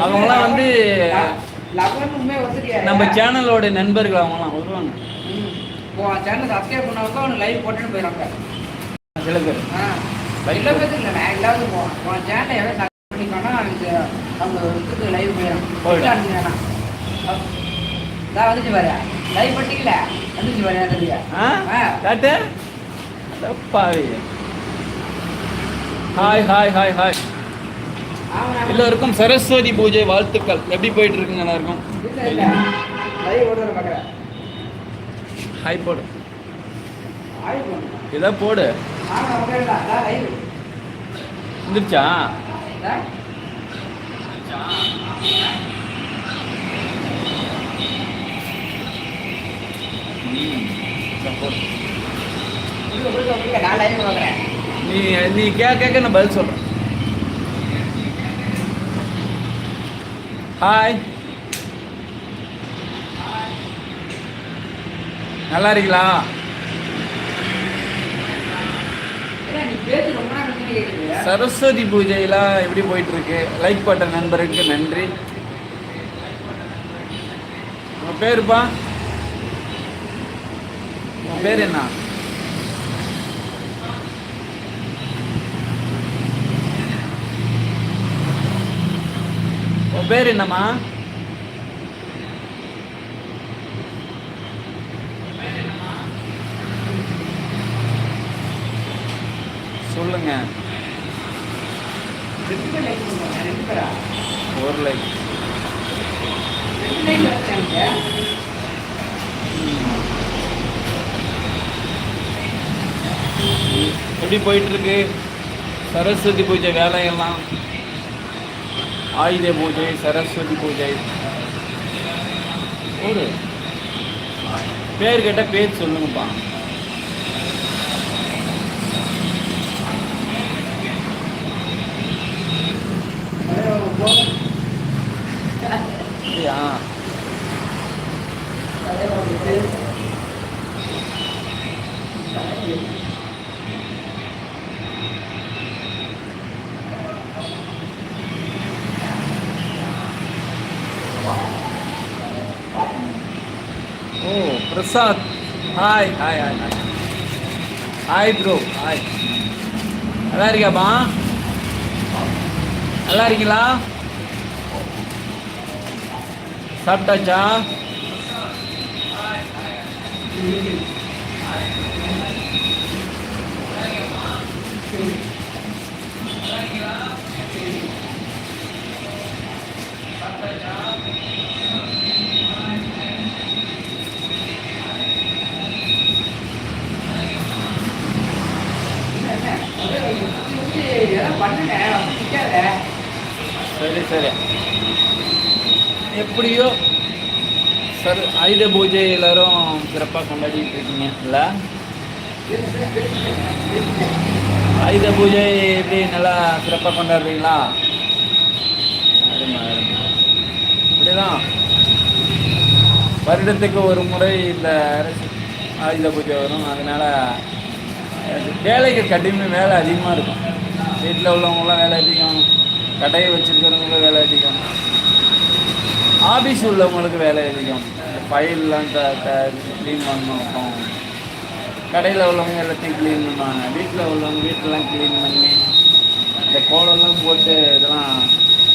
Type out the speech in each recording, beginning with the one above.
அவங்களாம் வந்து நம்ம சேனலோட நண்பர்கள் அவங்களாம் வருவாங்க. சேனல் சப்ஸ்கிரைப் பண்ணவங்க அவனு லைவ் போட்டுட்டு போயிடறாங்க. சில பேர். எல்லா பேருக்கு இல்லை நான் எல்லாரும் போவான் உன் சேனலை எவ்வளோ சப்ஸ்கிரைப் பண்ணிக்கோனா அவங்க இதுக்கு லைவ் போயிடும். நான் வந்துச்சு பாரு. லைவ் பண்ணிக்கல. வந்துச்சு பாரு ஆ? காட்டு அடப்பாவி. ஹாய் ஹாய் ஹாய் ஹாய் எல்லோருக்கும் சரஸ்வதி பூஜை வாழ்த்துக்கள். எப்படி போயிட்டு இருக்குங்க எல்லாருக்கும்? ஹாய் போடு. இதை போடு. வந்துருச்சா நீ நீ கேட்க கேட்க நான் பதில் சொல்கிறேன் ஹாய் நல்லா இருக்கீங்களா சரஸ்வதி பூஜையெல்லாம் எப்படி போயிட்டு இருக்கு லைக் பண்ண நண்பருக்கு நன்றி. உங்க பேருப்பா? உங்க பேர் என்ன உன் பேர் என்னம்மா? சொல்லுங்க. ஒரு லைக். எப்படி போயிட்டு இருக்கு சரஸ்வதி பூஜை வேலையெல்லாம் ஆயுத பூஜை சரஸ்வதி பூஜை. ஒரு பேர் கேட்ட பேர் சொல்லுங்கப்பா. அப்படியா? Prasad hi hi hi hi hi bro hi நல்லா இருக்கியாப்பா நல்லா இருக்கீங்களா? சாப்பிட்டாச்சா? சரி சரி. எப்படியோ சார் ஆயுத பூஜை எல்லாரும் சிறப்பாக கொண்டாடிட்டு இருக்கீங்க ஆயுத பூஜை எப்படி நல்லா சிறப்பாக கொண்டாடுறீங்களா? அருமை, இப்படிதான் வருடத்துக்கு ஒரு முறை இந்த ஆயுத பூஜை வரும். அதனால வேலைக்கு கடுமை வேலை அதிகமாக இருக்கும். வீட்டில் உள்ளவங்களாம் வேலை அதிகம் கடையை வச்சுருக்கிறவங்களும் வேலை அதிகம். ஆஃபீஸ் உள்ளவங்களுக்கு வேலை அதிகம். இந்த ஃபைல்லாம் த க்ளீன் பண்ணணும் அப்புறம் கடையில் உள்ளவங்க எல்லாத்தையும் க்ளீன் பண்ணுவாங்க. வீட்டில் உள்ளவங்க வீட்டெல்லாம் க்ளீன் பண்ணி இந்த கோலம்லாம் போட்டு இதெல்லாம்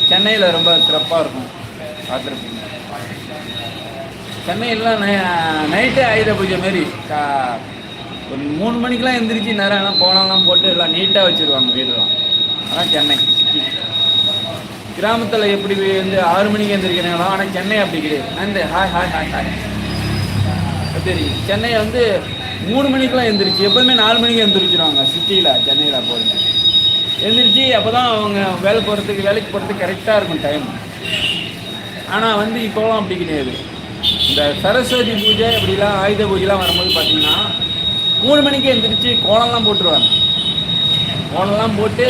சென்னையில் ரொம்ப சிறப்பாக இருக்கும். பார்த்துருப்பீங்க. சென்னையிலாம் நை நைட்டே ஆயுத பூஜை மாரி கா ஒரு மூணு மணிக்கெலாம் எந்திரிச்சு நேரம் எல்லாம் கோலம்லாம் போட்டு எல்லாம் நீட்டாக வச்சுருவாங்க வீடெல்லாம். அதான் சென்னை. சிட்டி கிராமத்தில் எப்படி வந்து ஆறு மணிக்கு எந்திரிக்கிறாங்களோ ஆனால் சென்னை அப்படி கிடையாது. அந்த ஹாய் ஹாய் ஹாய் ஹாய் சரி சென்னை வந்து மூணு மணிக்கெலாம் எந்திரிச்சு எப்போதுமே நாலு மணிக்கு எந்திரிச்சிருவாங்க சிட்டியில் சென்னையில் போகிறீங்க எந்திரிச்சு அப்போ தான் அவங்க வேலை போகிறதுக்கு வேலைக்கு போகிறதுக்கு கரெக்டாக இருக்கும் டைம் ஆனால் வந்து இப்போலாம் அப்படி கிடையாது. இந்த சரஸ்வதி பூஜை அப்படிலாம் ஆயுத பூஜைலாம் வரும்போது பார்த்தீங்கன்னா மூணு மணிக்கு எழுந்திரிச்சு கோலம்லாம் போட்டுருவாங்க. கோலம்லாம் போட்டு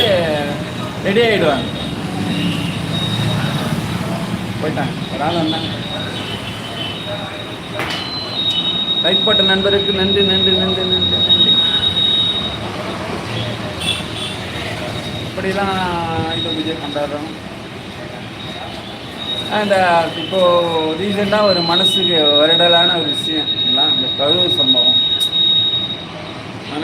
ரெடி ஆகிடுவாங்க போயிட்டாங்க. ஒரு ஆள் வந்தாங்க லைக் போட்ட நண்பருக்கு நன்றி நன்றி நன்றி நன்றி நன்றி. இப்படிலாம் ஆயுத பூஜை கொண்டாடுறோம். அந்த இப்போது ரீசெண்டாக ஒரு மனசுக்கு வருடலான ஒரு விஷயம். எல்லாம் இந்த கழுவு சம்பவம்.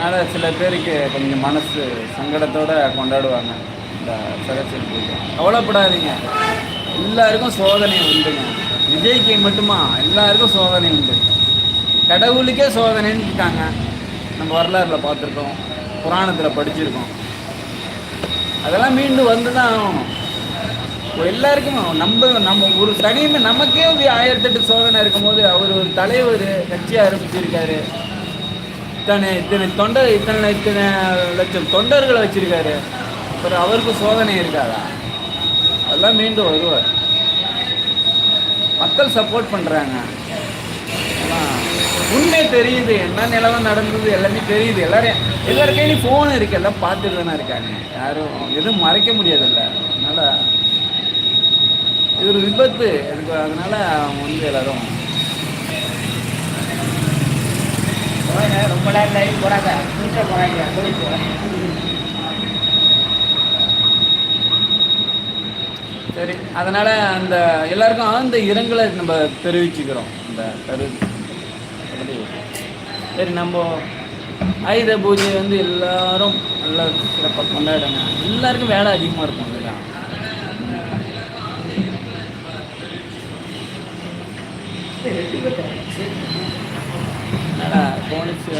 அதனால் சில பேருக்கு கொஞ்சம் மனசு சங்கடத்தோடு கொண்டாடுவாங்க இந்த சரஸ்வதி பூஜை கவலைப்படாதீங்க. எல்லாருக்கும் சோதனை உண்டுங்க. விஜய்க்கு மட்டுமா? எல்லாருக்கும் சோதனை உண்டு. கடவுளுக்கே சோதனைன்னு இருக்காங்க நம்ம வரலாறுல பார்த்துருக்கோம். புராணத்தில் படிச்சிருக்கோம். அதெல்லாம் மீண்டும் வந்து தான் ஆகணும் எல்லாருக்கும் நம்ம நம்ம ஒரு தனிமை நமக்கே ஆயிரத்தெட்டு சோதனை இருக்கும்போது அவர் ஒரு தலைவர் கட்சி ஆரம்பிச்சிருக்காரு. இத்தனை இத்தனை தொண்டர் இத்தனை இத்தனை லட்சம் தொண்டர்களை வச்சிருக்காரு. அப்புறம் அவருக்கு சோதனை இருக்காதா? அதெல்லாம் மீண்டும் வருவார். மக்கள் சப்போர்ட் பண்ணுறாங்க உண்மை தெரியுது. என்ன நிலவரம் நடந்தது எல்லாமே தெரியுது. எல்லாரும் எல்லார் நீ ஃபோன் இருக்கு. எல்லாம் பார்த்துட்டு தானே இருக்காங்க. யாரும் எதுவும் மறைக்க முடியாதுல்ல. அதனால் இது ஒரு விபத்து. எனக்கு அதனால் அவங்க வந்து எல்லோரும் போறாங்க, ரொம்ப நேரம் லைவ் போடாத கூட்ட போறாங்க போயிட்டு சரி அதனால் அந்த எல்லாருக்கும் ஆழ்ந்த இரங்கலை நம்ம தெரிவிச்சுக்கிறோம். இந்த கரு சரி நம்ம ஆயுத பூஜை வந்து எல்லாரும் நல்லா சிறப்பாக கொண்டாடுங்க. எல்லாருக்கும் வேலை அதிகமாக இருக்கும். இல்லையா போனிச்சு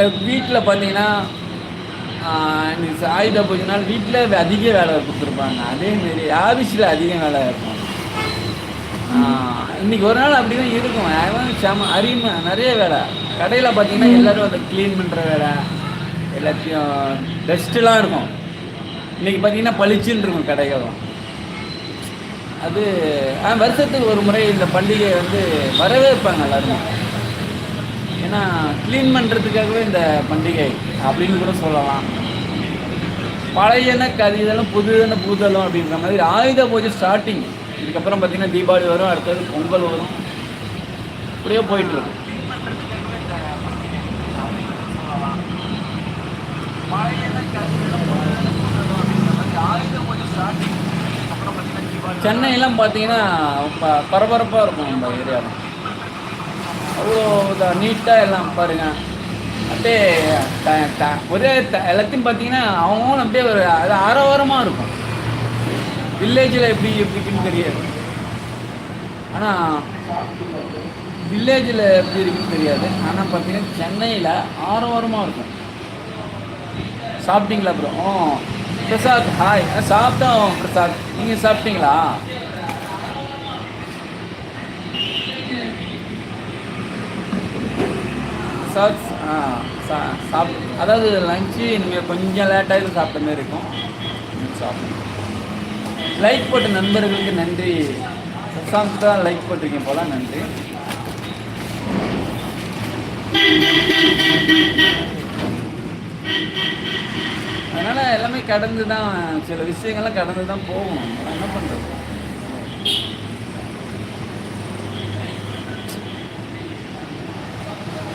uh, வீட்டில் பார்த்தீங்கன்னா இன்னைக்கு ஆயுத பூஜை நாள் வீட்டில் அதிக வேலை கொடுத்துருப்பாங்க. அதேமாரி ஆஃபீஸில் அதிக வேலை இருக்கும். இன்னைக்கு ஒரு நாள் அப்படி தான் இருக்கும் அவன் செம நிறைய வேலை. கடையில் பார்த்தீங்கன்னா எல்லோரும் அதை க்ளீன் பண்ணுற வேலை. எல்லாத்தையும் டஸ்ட்டுலாம் இருக்கும். இன்னைக்கு பார்த்தீங்கன்னா பளிச்சுன்னு இருக்கும் கடைகளும். அது வருஷத்துக்கு ஒரு முறை இந்த பண்டிகை வந்து வரவேற்பாங்க எல்லாருமே. ஏன்னா க்ளீன் பண்ணுறதுக்காகவே இந்த பண்டிகை அப்படின்னு கூட சொல்லலாம். பழையன கதிதலும் புதுதன புதுதலும் அப்படின்ற மாதிரி ஆயுத பூஜை ஸ்டார்டிங் இதுக்கப்புறம் பார்த்தீங்கன்னா தீபாவளி வரும் அடுத்தது பொங்கல் வரும். இப்படியே போயிட்டு ஸ்டார்டிங் சென்னையெல்லாம் பார்த்தீங்கன்னா ப பரபரப்பாக இருக்கும் நம்ம ஏரியாவில் அவ்வளோ நீட்டாக எல்லாம் பாருங்க. அப்படியே ஒரே த- எல்லாத்தையும் பார்த்தீங்கன்னா அவங்களும் அப்படியே ஒரு அது ஆரவாரமாக இருக்கும். வில்லேஜில் எப்படி எப்படின்னு தெரியாது. ஆனால் வில்லேஜில் எப்படி இருக்குன்னு தெரியாது. ஆனால் பார்த்தீங்கன்னா சென்னையில் ஆரவாரமாக இருக்கும். சாப்பிட்டீங்களா அப்புறம் பிரசாத் ஹாய் ஆ, சாப்பிட்டோம் பிரசாத். நீங்கள் சாப்பிட்டீங்களா? பிரசாத் ஆ சா சாப் அதாவது லஞ்சு இனிமேல் கொஞ்சம் லேட்டாக சாப்பிட்ட மாதிரி இருக்கும். சாப்பிடும் லைக் போட்ட நண்பர்களுக்கு நன்றி. பிரசாந்த் தான் லைக் போட்டிருக்கீங்க போல நன்றி. அதனால் எல்லாமே கடந்து தான் சில விஷயங்கள்லாம் கடந்து தான் போகும் என்ன பண்ணுறது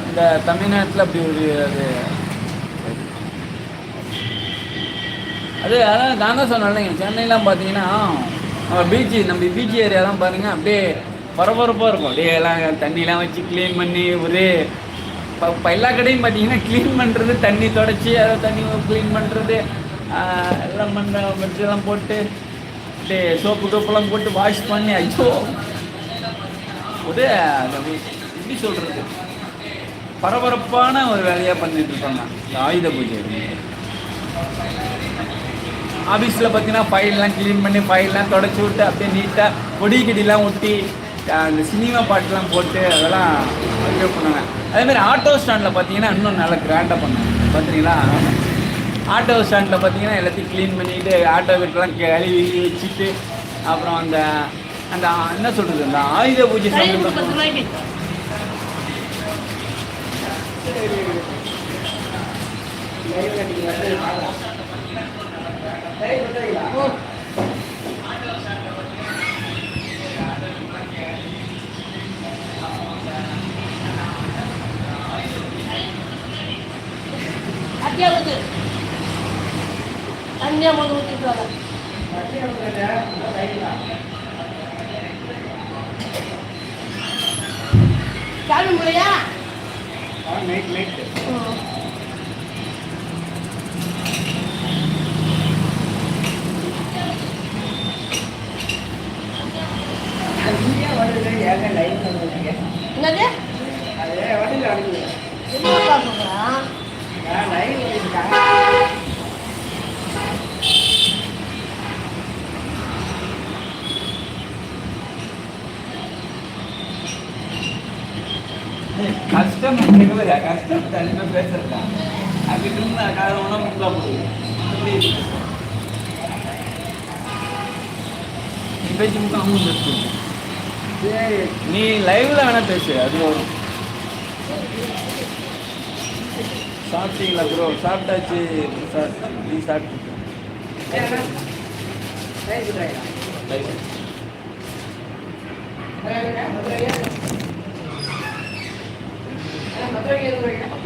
இந்த தமிழ்நாட்டில் அப்படி ஒரு அது அது அதான் நான் தான் சொன்னேன் சென்னையெல்லாம் பார்த்தீங்கன்னா பீச்சு நம்ம பீச் ஏரியாலாம் பாருங்க அப்படியே பரபரப்பாக இருக்கும். அப்படியே எல்லாம் தண்ணிலாம் வச்சு க்ளீன் பண்ணி ஒரே இப்போ இப்போ எல்லா கடையும் பார்த்தீங்கன்னா க்ளீன் பண்ணுறது தண்ணி தொடச்சி அதை தண்ணி க்ளீன் பண்ணுறது எல்லாம் பண்ண மெட்டெல்லாம் போட்டு சோப்பு டோப்பெல்லாம் போட்டு வாஷ் பண்ணி ஐயோ. ஒரு எப்படி சொல்கிறது பரபரப்பான ஒரு வேலையாக பண்ணிட்டு இருப்பாங்க இந்த ஆயுத பூஜை ஆஃபீஸில் பார்த்தீங்கன்னா ஃபைல்லாம் க்ளீன் பண்ணி ஃபைல்லாம் தொடச்சி விட்டு அப்படியே நீட்டாக கொடி கிடிலாம் ஒட்டி அஹ் அந்த சினிமா பாட்டுலாம் போட்டு அதெல்லாம் பண்ணுவாங்க அதேமாதிரி ஆட்டோ ஸ்டாண்டில் பார்த்தீங்கன்னா இன்னும் நல்லா கிராண்டாக பண்ணுவாங்க. பார்த்தீங்களா ஆட்டோ ஸ்டாண்டில் பார்த்தீங்கன்னா எல்லாத்தையும் க்ளீன் பண்ணிட்டு ஆட்டோ வீட்டெல்லாம் கழுவி வச்சுட்டு அப்புறம் அந்த அந்த என்ன சொல்கிறது அந்த ஆயுத பூஜை தண்ணியா ஊத்து தண்ணியா போது ஊத்திட்டு வர காரணம் இல்லையா நைட் நைட் கஷ்டம் கஷ்டம் தனிமை பேசுறதா அங்கிட்டு இருந்து காரணம் ஒன்றா முக்கா போடுது எப்படி இருக்கு? நீ பேச்சு முக்கா அவங்க பேசு நீ லைவ்ல வேணா பேசு அது வரும் சாப்பிட்டீங்களா ப்ரோ சாப்பிட்டாச்சு சார் நீ சாப்பிட்டு லைவ் லைவ் பத்து ரூபாய்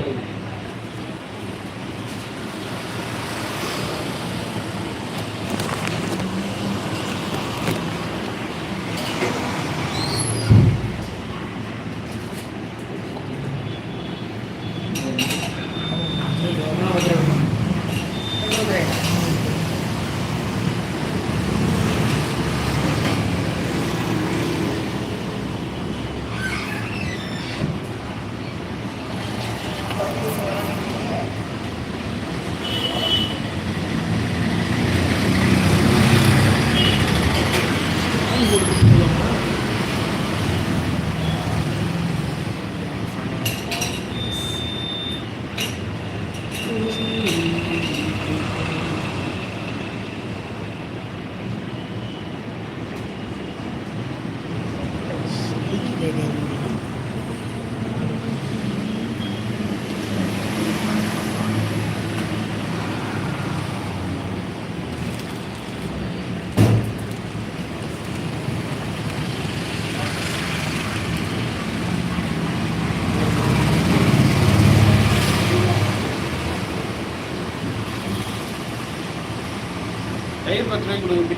கொடுங்க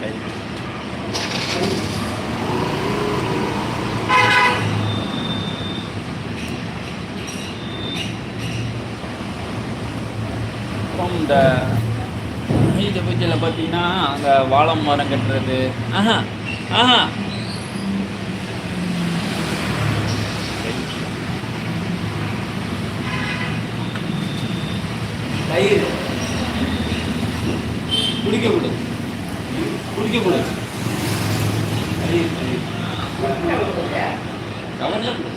கை அப்புறம் இந்த ஆயுத பூஜையில் பார்த்தீங்கன்னா அங்கே வாழை மரம் கட்டுறது. ஆஹா ஆஹா. தயிர். குடிக்க கொடு குடிக்க கொடு தயிர் தயிர். கவர்ல கொடு.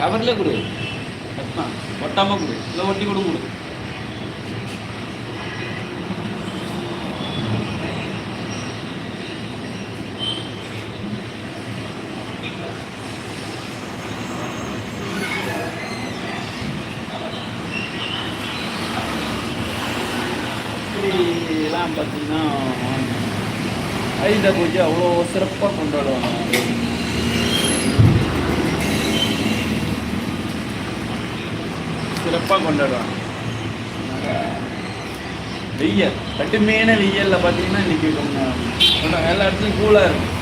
கவர்ல கொடு. ஒட்டாம கொடு. இல்லை ஒட்டி கூட கொடு இப்படிலாம் பார்த்தீங்கன்னா ஆயுத பூஜை அவ்வளோ சிறப்பாக கொண்டாடுவாங்க. சிறப்பாக கொண்டாடுவாங்க. வெய்யல் கட்டுமையான வெய்யலில் பார்த்தீங்கன்னா இன்னைக்கு கொஞ்சம் எல்லா இடத்துலையும் கூலாக இருக்கும்.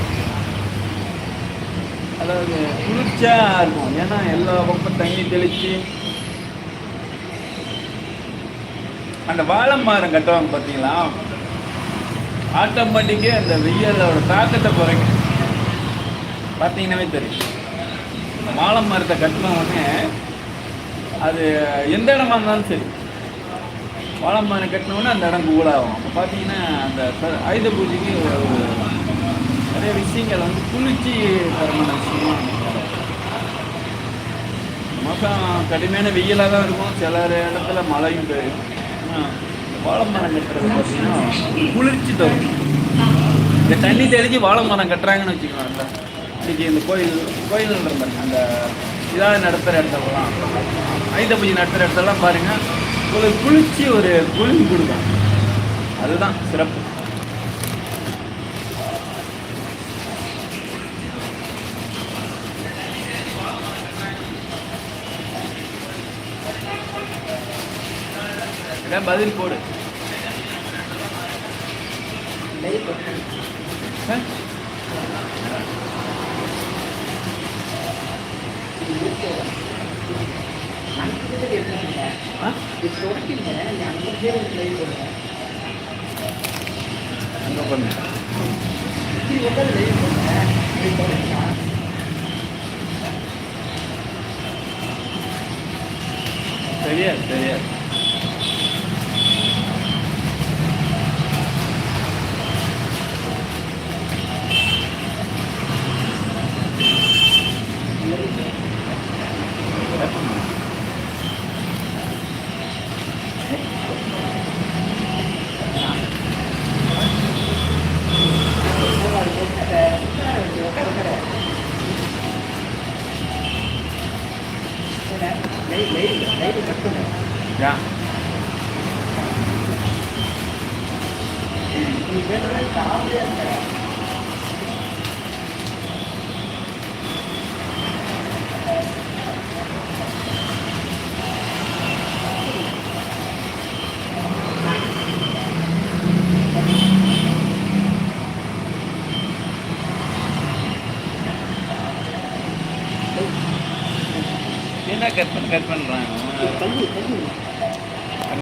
அதாவது குளிர்ச்சியாக இருக்கும். ஏன்னா எல்லா பக்கம் தண்ணி தெளித்து அந்த வாழை மரம் கட்டுவாங்க பார்த்தீங்களா ஆட்டோமேட்டிக்கே அந்த வெயிலோட தாக்கத்தை குறைக்கும். பார்த்தீங்கன்னாவே தெரியும். இந்த வாழை மரத்தை கட்டின உடனே அது எந்த இடமா இருந்தாலும் சரி. வாழை மரம் கட்டின உடனே அந்த இடம் கூலாகும். அப்போ பார்த்தீங்கன்னா அந்த ஆயுத பூஜைக்கு ஒரு ஒரு நிறைய விஷயங்கள் வந்து குளிர்ச்சி தரமான விஷயமா மாதம் கடுமையான வெயிலாக தான் இருக்கும். சில இடத்துல மழையும் பெய்யும். வாழை மரம் கட்டுறது பார்த்தீங்கன்னா குளிர்ச்சி தரும். இந்த தண்ணி தெளிஞ்சு வாழை மரம் கட்டுறாங்கன்னு வச்சுக்கோங்க இன்றைக்கி இந்த கோயில் கோயில் பாருங்க. அந்த இதாக நடத்துகிற இடத்துலலாம். ஐந்த பூஜை நடத்துகிற இடத்துலலாம் பாருங்கள் ஒரு குளிர்ச்சி ஒரு குளிர் கொடுக்கும். அதுதான் சிறப்பு இதான் பதில் போடு லைவ் பண்ணி ஆ? நான் கிட்டத்தட்ட எப்படி ஆ? இது தொடக்கிங்க அந்த பேர் லைவ் பண்ணுறேன் அங்கே பண்ணு இது உட்காந்து ஏன் பதில் போடு. பண்ணுறேன் தெரியாது தெரியாது யா என்ன